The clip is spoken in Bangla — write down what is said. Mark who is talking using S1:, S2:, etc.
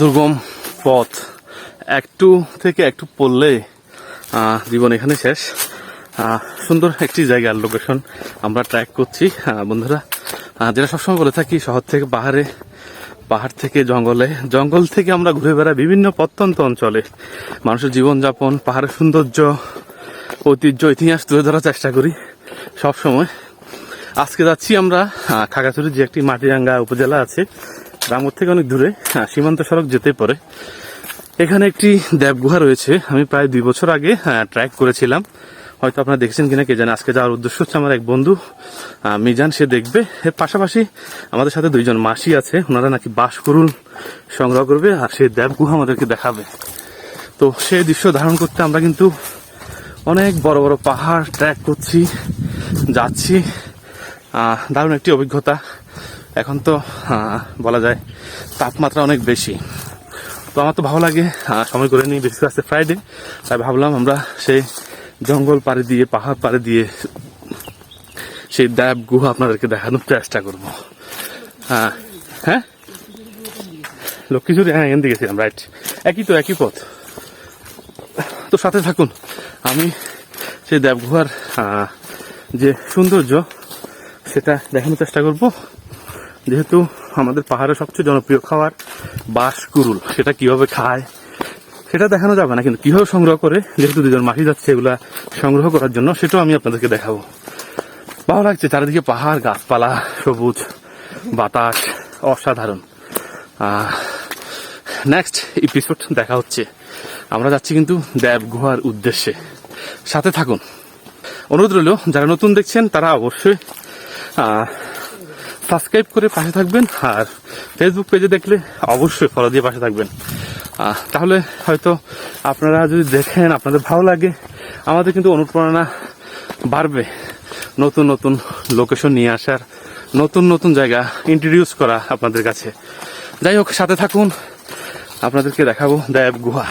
S1: দুর্গম পথ। একটু থেকে একটু পড়লে জীবন এখানে শেষ। সুন্দর একটি জায়গার লোকেশন আমরা ট্র্যাক করছি। বন্ধুরা যেটা সবসময় বলে থাকি শহর থেকে পাহাড়ে পাহাড় থেকে জঙ্গলে। জঙ্গল থেকে আমরা ঘুরে বেড়াই বিভিন্ন প্রত্যন্ত অঞ্চলে। মানুষের জীবনযাপন পাহাড়ের সৌন্দর্য ঐতিহ্য ইতিহাস তুলে ধরার চেষ্টা করি সব সময় আজকে যাচ্ছি আমরা আহ, খাগড়াছড়ির যে একটি মাটিরাঙ্গা উপজেলা আছে রামগড় থেকে অনেক দূরে আহ, সীমান্ত সড়ক যেতে পারে। এখানে একটি দেবগুহা রয়েছে। আমি প্রায় দুই বছর আগে ট্র্যাক করেছিলাম। হয়তো আপনারা দেখেছেন কিনা কে জানে আজকে যাওয়ার উদ্দেশ্য হচ্ছে আমার এক বন্ধু মিজান সে দেখবে। এর পাশাপাশি আমাদের সাথে দুইজন মাসি আছে ওনারা নাকি বাঁশকুরুল সংগ্রহ করবে আর সেই দেবগুহা আমাদেরকে দেখাবে। তো সেই দৃশ্য ধারণ করতে আমরা কিন্তু অনেক বড় বড় পাহাড় ট্র্যাক করছি যাচ্ছি। দারুণ একটি অভিজ্ঞতা। এখন তো বলা যায় তাপমাত্রা অনেক বেশি। তো আমার তো ভালো লাগে সময় করে নিই বেশি আছে ফ্রাইডে তাই ভাবলাম আমরা সেই জঙ্গল পাড়ে দিয়ে, পাহাড় পাড়ে দিয়ে সেই দেব গুহা আপনাদেরকে দেখানোর চেষ্টা করব। হ্যাঁ হ্যাঁ? লক্ষ্মীচুরি হ্যাঁ এখান থেকে গেছিলাম রাইট একই তো, একই পথ। তো সাথে থাকুন, আমি সেই দেবগুহার যে সৌন্দর্য, সেটা দেখানোর চেষ্টা করব। যেহেতু আমাদের পাহাড়ের সবচেয়ে জনপ্রিয় খাবার বাঁশ কুরুল সেটা কীভাবে খায় সেটা দেখানো যাবে না, কিন্তু কীভাবে সংগ্রহ করে, যেহেতু দুজন মাসি যাচ্ছে এগুলা সংগ্রহ করার জন্য, সেটাও আমি আপনাদেরকে দেখাবো। ভালো লাগছে, চারিদিকে পাহাড়, গাছপালা, সবুজ বাতাস, অসাধারণ। নেক্সট এপিসোড দেখা হচ্ছে। আমরা যাচ্ছি কিন্তু দেব গুহার উদ্দেশ্যে। সাথে থাকুন। অনুরোধ রইল, যারা নতুন দেখছেন, তারা অবশ্যই সাবস্ক্রাইব করে পাশে থাকবেন আর ফেসবুক পেজে দেখলে অবশ্যই ফলো দিয়ে পাশে থাকবেন। তাহলে হয়তো আপনারা যদি দেখেন আপনাদের ভালো লাগে, আমাদের কিন্তু অনুপ্রেরণা বাড়বে। নতুন নতুন লোকেশন নিয়ে আসার, নতুন নতুন জায়গা ইন্ট্রোডিউস করা আপনাদের কাছে। যাই হোক, সাথে থাকুন। আপনাদেরকে দেখাবো, দেব গুহা।